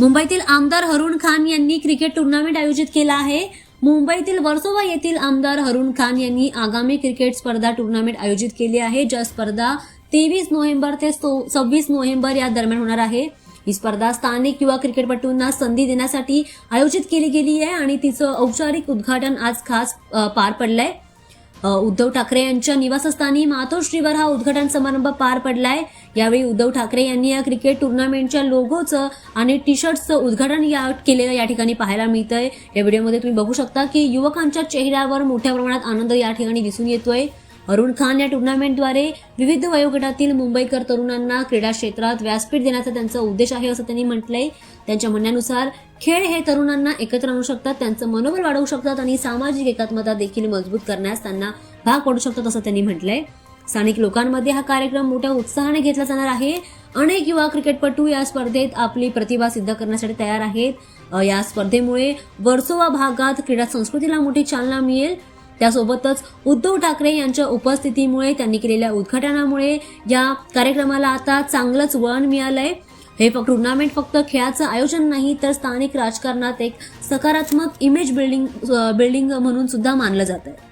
मुंबईतील आमदार हरुण खान यांनी क्रिकेट टुर्नामेंट आयोजित केला आहे. मुंबईतील वर्सोवा येथील आमदार हरुण खान यांनी आगामी क्रिकेट स्पर्धा टुर्नामेंट आयोजित केली आहे ज्या स्पर्धा तेवीस नोव्हेंबर ते सव्वीस नोव्हेंबर या दरम्यान होणार आहे. ही स्पर्धा स्थानिक युवा क्रिकेटपटूंना संधी देण्यासाठी आयोजित केली गेली आहे आणि तिचं औपचारिक उद्घाटन आज खास पार पडलंय. उद्धव ठाकरे यांच्या निवासस्थानी मातोश्रीवर हा उद्घाटन समारंभ पार पडलाय. यावेळी उद्धव ठाकरे यांनी या क्रिकेट टुर्नामेंटच्या लोगोचं आणि टी शर्टचं उद्घाटन या केलेलं या ठिकाणी पाहायला मिळतंय. या व्हिडिओमध्ये तुम्ही बघू शकता की युवकांच्या चेहऱ्यावर मोठ्या प्रमाणात आनंद या ठिकाणी दिसून येतोय. अरुण खान या टुर्नामेंटद्वारे विविध वयोगटातील मुंबईकर तरुणांना क्रीडा क्षेत्रात व्यासपीठ देण्याचा त्यांचा उद्देश आहे असं त्यांनी म्हटलंय. त्यांच्या म्हणण्यानुसार खेळ हे तरुणांना एकत्र आणू शकतात त्यांचं मनोबल वाढवू शकतात आणि सामाजिक एकात्मता देखील मजबूत करण्यास त्यांना भाग पडू शकतात असं त्यांनी म्हटलंय. स्थानिक लोकांमध्ये हा कार्यक्रम मोठ्या उत्साहाने घेतला जाणार आहे. अनेक युवा क्रिकेटपटू या स्पर्धेत आपली प्रतिभा सिद्ध करण्यासाठी तयार आहेत. या स्पर्धेमुळे वर्सोवा भागात क्रीडा संस्कृतीला मोठी चालना मिळेल. त्यासोबतच उद्धव ठाकरे यांच्या उपस्थितीमुळे त्यांनी केलेल्या उद्घाटनामुळे या कार्यक्रमाला आता चांगलंच वळण मिळालंय. हे फक्त टुर्नामेंट फक्त खेळाचं आयोजन नाही तर स्थानिक राजकारणात एक सकारात्मक इमेज बिल्डिंग बिल्डिंग म्हणून सुद्धा मानलं जात आहे